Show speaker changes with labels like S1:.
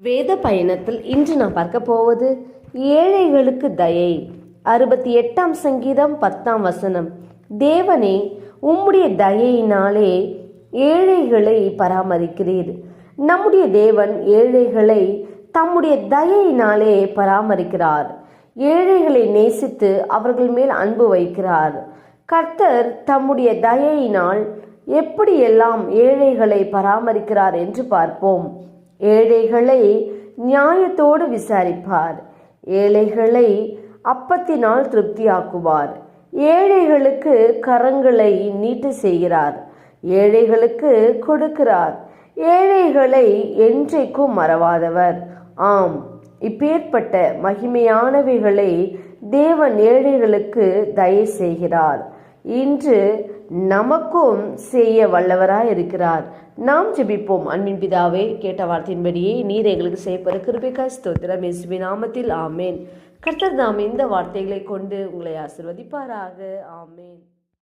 S1: வேத பயணத்தில் இன்று நாம் பார்க்க போவது ஏழைகளுக்கு தயை. அறுபத்தி எட்டாம் சங்கீதம் பத்தாம் வசனம். தேவனே உம்முடைய தயையினாலே ஏழைகளை பராமரிக்கிறீர். நம்முடைய தேவன் ஏழைகளை தம்முடைய தயையினாலே பராமரிக்கிறார். ஏழைகளை நேசித்து அவர்கள் மேல் அன்பு வைக்கிறார். கர்த்தர் தம்முடைய தயையினால் எப்படியெல்லாம் ஏழைகளை பராமரிக்கிறார் என்று பார்ப்போம். ஏழைகளை நியாயத்தோடு விசாரிப்பார். ஏழைகளை அப்பத்தினால் திருப்தியாக்குவார். ஏழைகளுக்கு கரங்களை நீட்டு செய்கிறார். ஏழைகளுக்கு கொடுக்கிறார். ஏழைகளை என்றைக்கும் மறவாதவர். ஆம் இப்பேற்பட்ட மகிமையானவைகளை தேவன் ஏழைகளுக்கு தயை செய்கிறார். இன்று நமக்கும் செய்ய வல்லவராய் இருக்கிறார் நாம் ஜெபிப்போம். அன்பின் பிதாவே கேட்ட வார்த்தையின்படியே நீர் எங்களுக்கு செய்யப்பட கிருபிக்காய் ஸ்தோத்திரம். இயேசுவின் நாமத்தில் ஆமேன். கர்த்தர் நாம் இந்த வார்த்தைகளை கொண்டு உங்களை ஆசிர்வதிப்பாராக. ஆமேன்.